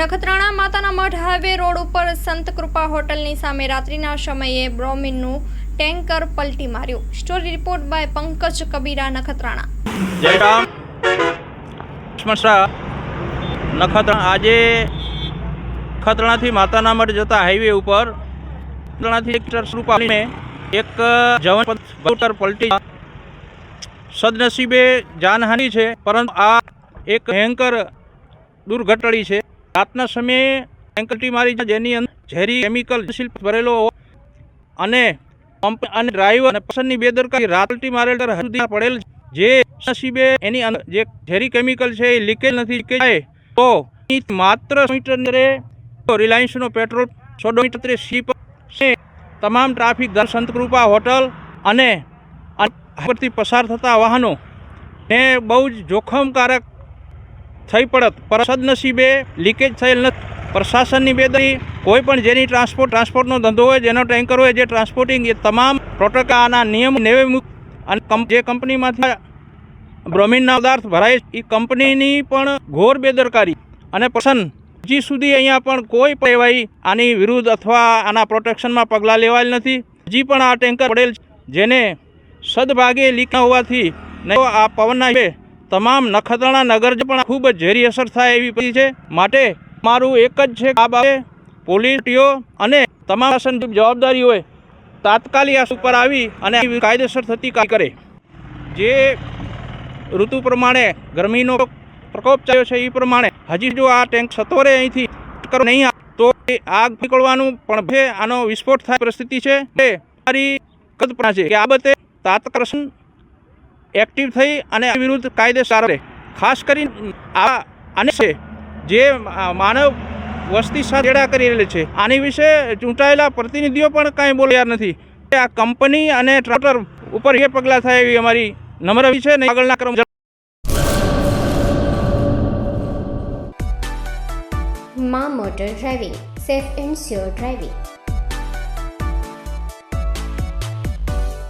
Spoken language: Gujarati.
નખત્રાણા માતાના મઢ હાઈવે રોડ ઉપર સંત કૃપા હોટલની સામે રાત્રિના સમયે બ્રોમિનનું ટેન્કર પલટી માર્યું. Story report by Pankaj Kabira, Nakhatrana. જય રામ નખત્રાણા આજે નખત્રાણાથી માતાના મઢ જતા હાઈવે ઉપર નખત્રાણાથી એક શરૂ એક જવન સ્કૂટર પલટી સદનસીબે જાનહાનિ છે, પરંતુ આ એક ભયંકર દુર્ઘટડી છે. રાતના સમયે ટેન્કલટી મારી જેની અંદર ઝેરી કેમિકલ શિલ્પ ભરેલો અને પંપ, અને ડ્રાઈવર અને પસંદની બેદરકારી રાતલટી મારેલ સુધી પડેલ જે નસીબે એની અંદર જે ઝેરી કેમિકલ છે, એ લીકેજ નથી કે તો માત્ર મીટર રિલાયન્સનો પેટ્રોલ સોડો મીટર અંતરે છે. તમામ ટ્રાફિક દર સંતકૃપા હોટલ અને પરથી પસાર થતા વાહનો ને બહુ જ જોખમકારક થઈ પડત. પર સદનસીબે લીકેજ થયેલ નથી. પ્રશાસનની બેદરી કોઈ પણ જેની ટ્રાન્સપોર્ટ ટ્રાન્સપોર્ટનો ધંધો હોય, જેનો ટેન્કર હોય, જે ટ્રાન્સપોર્ટિંગ એ તમામ પ્રોટોકોલ આના નિયમ નેવે અને જે કંપનીમાંથી બ્રોમિનના પદાર્થ ભરાય એ કંપનીની પણ ઘોર બેદરકારી. અને પસંદ હજી સુધી અહીંયા પણ કોઈ પણ એવાય આની વિરુદ્ધ અથવા આના પ્રોટેક્શનમાં પગલાં લેવાયેલ નથી. હજી પણ આ ટેન્કર પડેલ જેને સદભાગે લીક હોવાથી આ પવનના તમામ નખત્રાણા નગરજન પણ ખૂબ જ ઝેરી અસર થાય એવી પડી છે. માટે મારું એક જ છે આ બાબતે પોલીસ અને તમામ શાસન જવાબદારી હોય તાત્કાલિક આ ઉપર આવી અને કાયદેસર થતી કાર્ય કરે. જે ઋતુ પ્રમાણે ગરમીનો પ્રકોપ ચાલ્યો છે એ પ્રમાણે હજી જો આ ટેન્ક સત્વરે અહીંથી કરો નહીં તો આગ નીકળવાનું પણ આનો વિસ્ફોટ થાય પરિસ્થિતિ છે. મારી કલ્પના છે કે આ બાબતે તાત્કાલિક એક્ટિવ થઈ અને વિરુદ્ધ કાયદેસર ખાસ કરીને આ અને છે જે માનવ વસ્તી સાથે ચેડા કરી રહેલી છે. આની વિશે ચૂંટાયેલા પ્રતિનિધિઓ પણ કાંઈ બોલ્યા નથી. આ કંપની અને ટ્રાક્ટર ઉપર એ પગલાં થાય એવી અમારી નમ્ર વિશે ને આગળના ક્રમમાં motor driving, safe and sure driving.